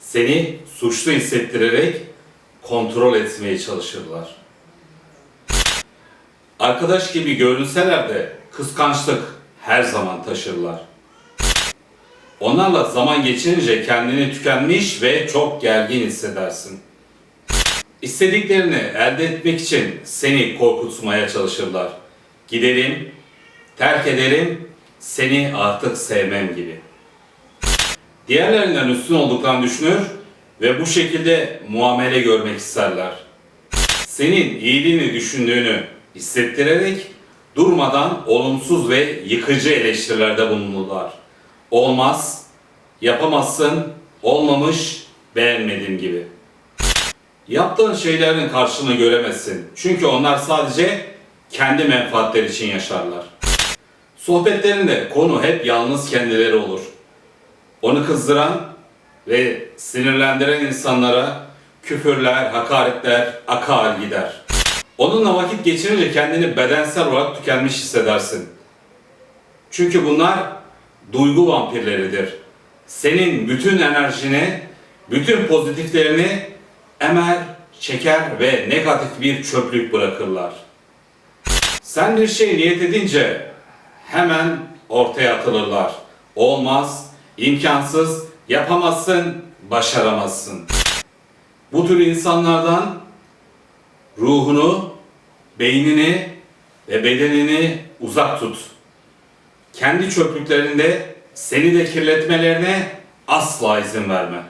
Seni suçlu hissettirerek kontrol etmeye çalışırlar. Arkadaş gibi görünseler de kıskançlık her zaman taşırlar. Onlarla zaman geçirince kendini tükenmiş ve çok gergin hissedersin. İstediklerini elde etmek için seni korkutmaya çalışırlar. Giderim, terk ederim, seni artık sevmem gibi. Diğerlerinden üstün olduklarını düşünür ve bu şekilde muamele görmek isterler. Senin iyiliğini düşündüğünü hissettirerek durmadan olumsuz ve yıkıcı eleştirilerde bulunurlar. Olmaz, yapamazsın, olmamış, beğenmedim gibi. Yaptığın şeylerin karşılığını göremezsin. Çünkü onlar sadece kendi menfaatleri için yaşarlar. Sohbetlerinde konu hep yalnız kendileri olur. Onu kızdıran ve sinirlendiren insanlara küfürler, hakaretler akar gider. Onunla vakit geçirince kendini bedensel olarak tükenmiş hissedersin. Çünkü bunlar duygu vampirleridir. Senin bütün enerjini, bütün pozitiflerini emer, çeker ve negatif bir çöplük bırakırlar. Sen bir şey niyet edince hemen ortaya atılırlar. Olmaz, imkansız, yapamazsın, başaramazsın. Bu tür insanlardan ruhunu, beynini ve bedenini uzak tut. Kendi çöplüklerinde seni de kirletmelerine asla izin verme.